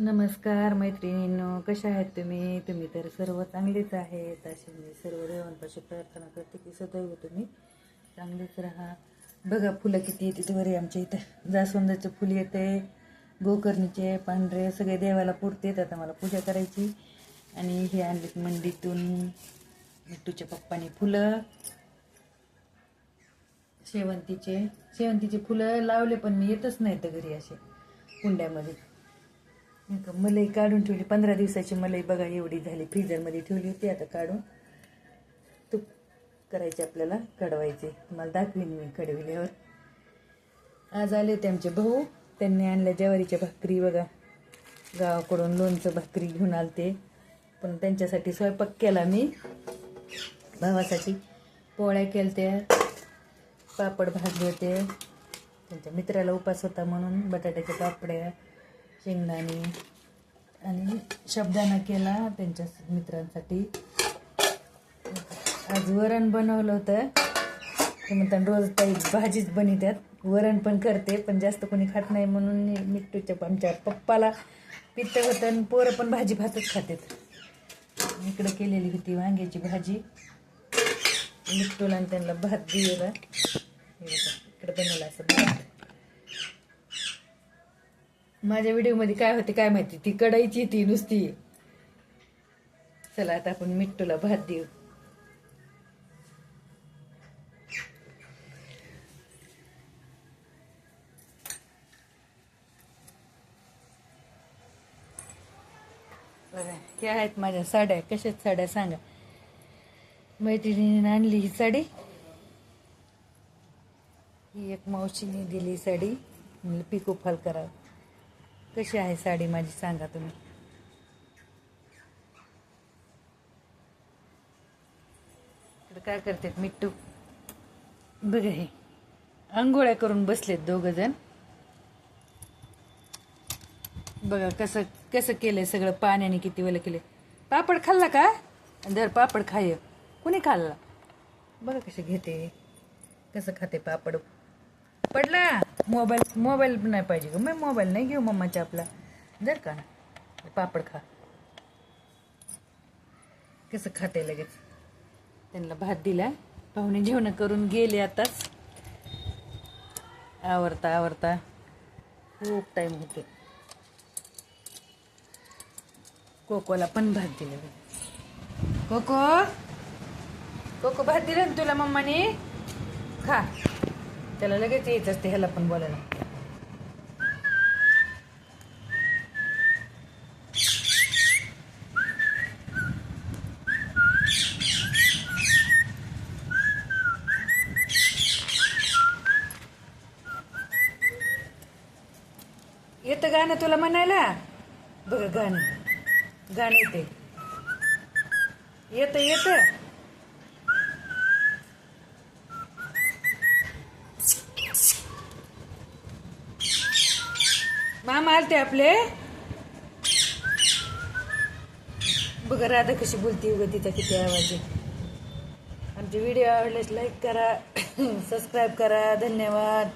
नमस्कार मैत्रिणींनो कशा आहेत तुम्ही? तुम्ही तर सर्व चांगलेच आहेत. अशी मी सर्व देवांपाशी प्रार्थना करते की सदैव तुम्ही चांगलेच राहा. बघा फुलं किती येते वरी आमच्या इथं. जास्वंदाचं फुल येते गोकर्णीचे पांढरे सगळे देवाला पुरतेत आता मला पूजा करायची. आणि हे आणलेत मंडीतून मिट्टूच्या पप्पानी फुलं. शेवंतीचे. शेवंतीचे फुलं लावले पण मी येतच नाही तर घरी असे कुंड्यामध्ये. नाही का, मलई काढून ठेवली. पंधरा दिवसाची मलई बघा एवढी झाली. फ्रीजरमध्ये ठेवली होती आता काढून. तूप करायचे आपल्याला कडवायचे तुम्हाला दाखवीन मी कडविल्यावर आज आले होते आमचे भाऊ. त्यांनी आणल्या ज्वारीच्या भाकरी बघा. गावाकडून लोणचं भाकरी घेऊन आलते. पण त्यांच्यासाठी स्वयंपाक केला मी. भावासाठी पोळ्या केलत्या. पापड भाजले होते. त्यांच्या मित्राला उपास होता म्हणून बटाट्याच्या पापड्या. शेंगदाणे आणि शब्दांना केला त्यांच्या मित्रांसाठी. आज वरण बनवलं होतं. ते म्हणतात रोज ताई भाजीच बनित्यात वरण पण करते पण जास्त कोणी खात नाही म्हणून मिठूच्या आमच्या पप्पाला पित्त होतं आणि पोरं पण भाजी भातच खातात. इकडं केलेली होती वांग्याची भाजी. मिठूला आणि त्यांना भात दिलेला. इकडं बनवला असं भात. माझ्या व्हिडिओमध्ये काय होते काय माहिती? ती कडायची ती नुसती. चला आता आपण मिट्टूला भात देऊ. बघा आहेत माझ्या साड्या? कशाच साड्या सांगा? मैत्रिणीने आणली ही साडी. ही एक मावशीने दिली साडी. म्हणलं पिको फॉल करावं. कशी आहे साडी माझी सांगा तुम्ही? काय करतात मिट्टू? बघा हे आंघोळ्या करून बसलेत दोघ जण. बघा कसं कसं केलंय सगळं पाण्याने किती वेळ केले पापड खाल्ला का? दर पापड खाय. कुणी खाल्ला? बघा कसे घेते. कसं खाते पापड. पडला? मोबाईल मोबाईल नाही पाहिजे ग. मी मोबाईल नाही घेऊ मम्माच्या आपला. जर का पापड खा. कसं खाते लगेच. त्यांना भात दिला. पाहुणे जेवण करून गेले आताच. आवरता आवरता. खूप टाईम होतो कोकोला पण भात दिला कोको? कोको भात दिला ना तुला मम्माने? खा. त्याला लगेच येत असते ह्याला पण बोलायला. येतं गाणं तुला म्हणायला? बघ गाणं. गाणं येते येतं येतं. मारते आपले. बघा राधा कशी बोलती उगा तिचा किती आवाज. आहे आमचे व्हिडिओ आवडल्यास लाईक करा सबस्क्राईब करा. धन्यवाद.